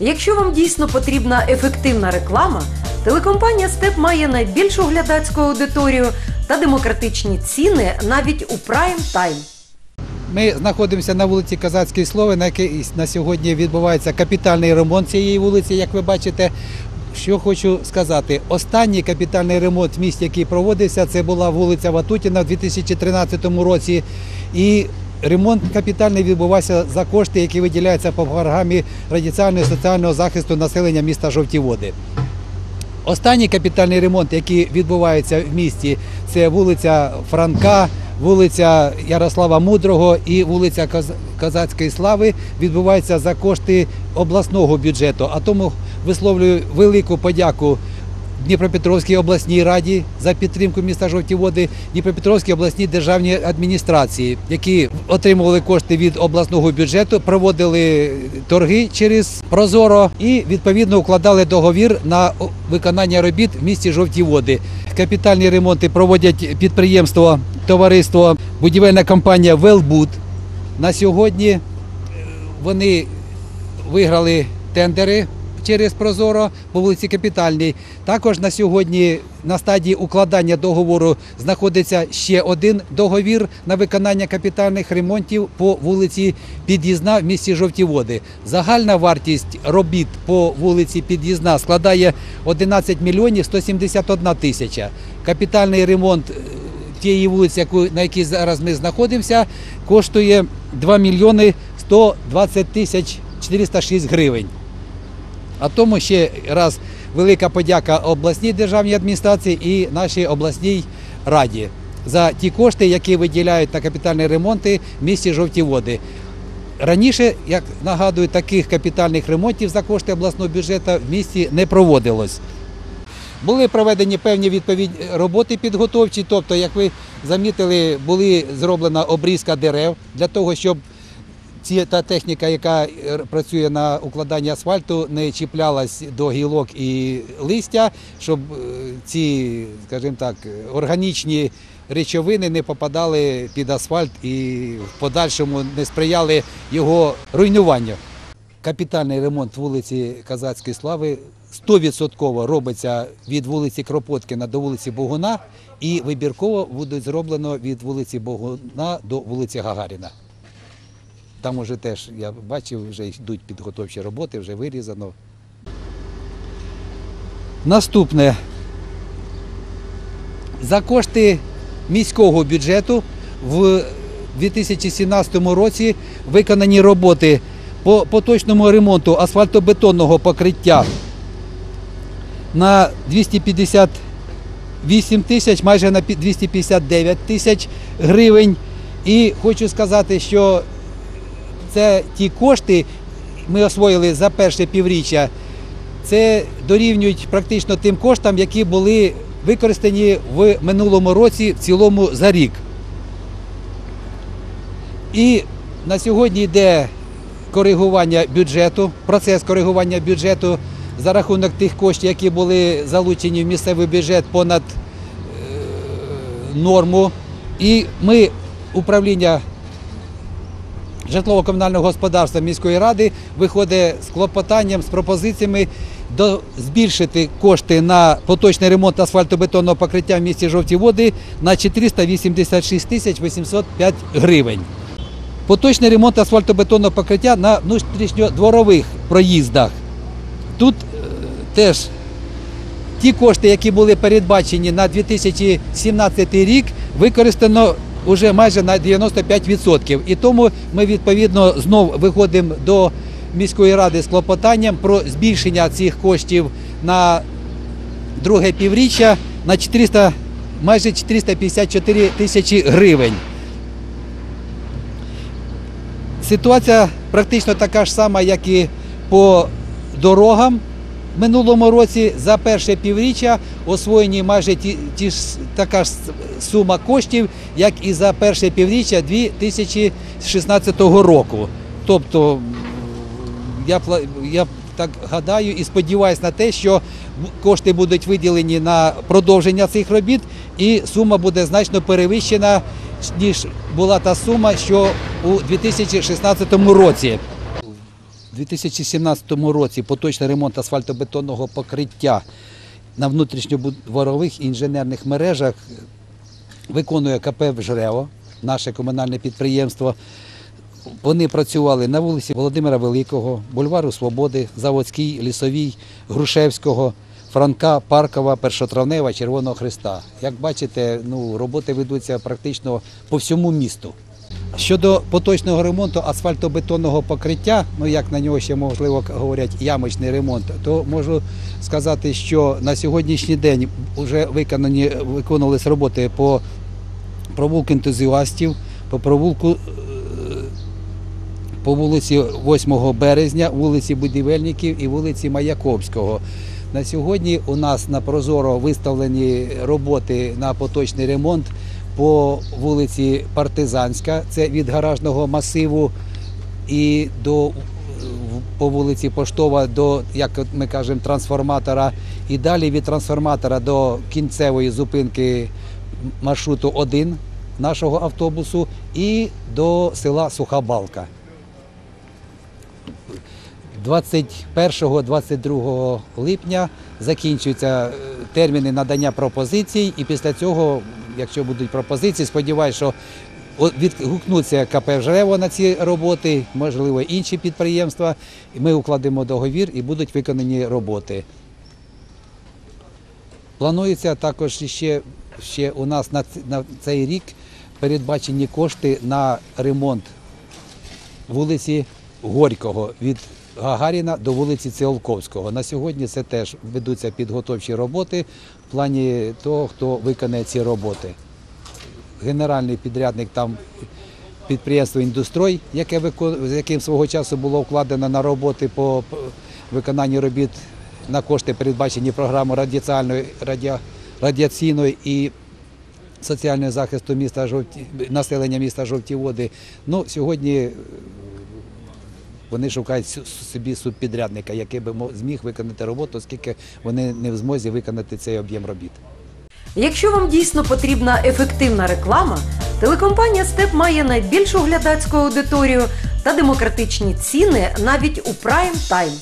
Якщо вам дійсно потрібна ефективна реклама, телекомпанія Степ має найбільшу глядацьку аудиторію та демократичні ціни навіть у прайм тайм. Ми знаходимося на вулиці Казацької Слови, на якій на сьогодні відбувається капітальний ремонт цієї вулиці, як ви бачите. Що хочу сказати, останній капітальний ремонт в місті, який проводився, це була вулиця Ватутіна в 2013 році. І ремонт капітальний відбувався за кошти, які виділяються по програмі радіаційного і соціального захисту населення міста Жовті Води. Останній капітальний ремонт, який відбувається в місті, це вулиця Франка, вулиця Ярослава Мудрого і вулиця Коз- Козацької Слави відбувається за кошти обласного бюджету. А тому висловлюю велику подяку Дніпропетровській обласній раді за підтримку міста Жовті Води, Дніпропетровській обласній державній адміністрації, які отримували кошти від обласного бюджету, проводили торги через Прозоро і відповідно укладали договір на виконання робіт в місті Жовті Води. Капітальні ремонти проводять підприємство, товариство, будівельна компанія Велбуд. На сьогодні вони виграли тендери через Прозоро по вулиці Капітальній. Також на сьогодні на стадії укладання договору знаходиться ще один договір на виконання капітальних ремонтів по вулиці Під'їзна в місті Жовті Води. Загальна вартість робіт по вулиці Під'їзна складає 11 мільйонів 171 тисяча. Капітальний ремонт е, тієї вулиці, на якій зараз ми знаходимося, коштує 2 мільйони 120 тисяч 406 гривень. А тому ще раз велика подяка обласній державній адміністрації і нашій обласній раді за ті кошти, які виділяють на капітальні ремонти в місті Жовті Води. Раніше, як нагадую, таких капітальних ремонтів за кошти обласного бюджету в місті не проводилось. Були проведені певні відповідні роботи підготовчі, тобто, як ви замітили, були зроблена обрізка дерев для того, щоб ці, та техніка, яка е, працює на укладанні асфальту, не чіплялась до гілок і листя, щоб е, ці, скажімо так, органічні речовини не попадали під асфальт і в подальшому не сприяли його руйнуванню. Капітальний ремонт вулиці Казацької Слави 100% робиться від вулиці Кропоткіна до вулиці Богуна і вибірково буде зроблено від вулиці Богуна до вулиці Гагаріна. Там уже теж я бачив, вже йдуть підготовчі роботи, вже вирізано. Наступне. За кошти міського бюджету в 2017 році виконані роботи по поточному ремонту асфальтобетонного покриття на 258 тисяч, майже на 259 тисяч гривень. І хочу сказати, що це ті кошти, ми освоїли за перше півріччя, це дорівнюють практично тим коштам, які були використані в минулому році в цілому за рік. І на сьогодні йде коригування бюджету, процес коригування бюджету за рахунок тих коштів, які були залучені в місцевий бюджет понад е, норму. І ми, управління житлово-комунального господарства міської ради виходить з клопотанням, з пропозиціями до збільшити кошти на поточний ремонт асфальтобетонного покриття в місті Жовті Води на 486 тисяч 805 гривень. Поточний ремонт асфальтобетонного покриття на внутрішньодворових проїздах. Тут е, теж ті кошти, які були передбачені на 2017 рік, використано вже майже на 95%. І тому ми відповідно знов виходимо до міської ради з клопотанням про збільшення цих коштів на друге півріччя на 400, майже 454 тисячі гривень. Ситуація практично така ж сама, як і по дорогам. Минулому році за перше півріччя освоєні майже ті, ті ж така ж сума коштів, як і за перше півріччя 2016 року. Тобто я, я так гадаю і сподіваюся на те, що кошти будуть виділені на продовження цих робіт, і сума буде значно перевищена, ніж була та сума, що у 2016 році. 2017 році поточний ремонт асфальтобетонного покриття на внутрішньодворових і інженерних мережах виконує КП «Жрево», наше комунальне підприємство. Вони працювали на вулиці Володимира Великого, бульвару Свободи, Заводській, Лісовій, Грушевського, Франка, Паркова, Першотравнева, Червоного Христа. Як бачите, ну, роботи ведуться практично по всьому місту. Щодо поточного ремонту асфальтобетонного покриття, ну як на нього ще можливо говорять ямочний ремонт, то можу сказати, що на сьогоднішній день вже виконані виконувались роботи по провулку ентузіастів, по провулку по вулиці 8 березня, вулиці Будівельників і вулиці Маяковського. На сьогодні у нас на Прозоро виставлені роботи на поточний ремонт по вулиці Партизанська, це від гаражного масиву, і до по вулиці Поштова до, як ми кажемо, трансформатора, і далі від трансформатора до кінцевої зупинки маршруту 1 нашого автобусу і до села Суха Балка. 21-22 липня закінчуються е, терміни надання пропозицій, і після цього, якщо будуть пропозиції, сподіваюся, що відгукнуться КП «Жрево» на ці роботи, можливо, інші підприємства. Ми укладемо договір і будуть виконані роботи. Планується також ще, ще у нас на, на цей рік передбачені кошти на ремонт вулиці Горького від Гагаріна до вулиці Циолковського. На сьогодні це теж ведуться підготовчі роботи в плані того, хто виконає ці роботи. Генеральний підрядник там підприємство Індустрой, яке з яким свого часу було вкладено на роботи по виконанню робіт на кошти, передбачені програмою радіаційної, радіа- радіаційної і соціального захисту міста Жовті, населення міста Жовті Води. Ну, сьогодні вони шукають собі субпідрядника, який би зміг виконати роботу, оскільки вони не в змозі виконати цей об'єм робіт. Якщо вам дійсно потрібна ефективна реклама, телекомпанія Степ має найбільшу глядацьку аудиторію та демократичні ціни навіть у прайм тайм.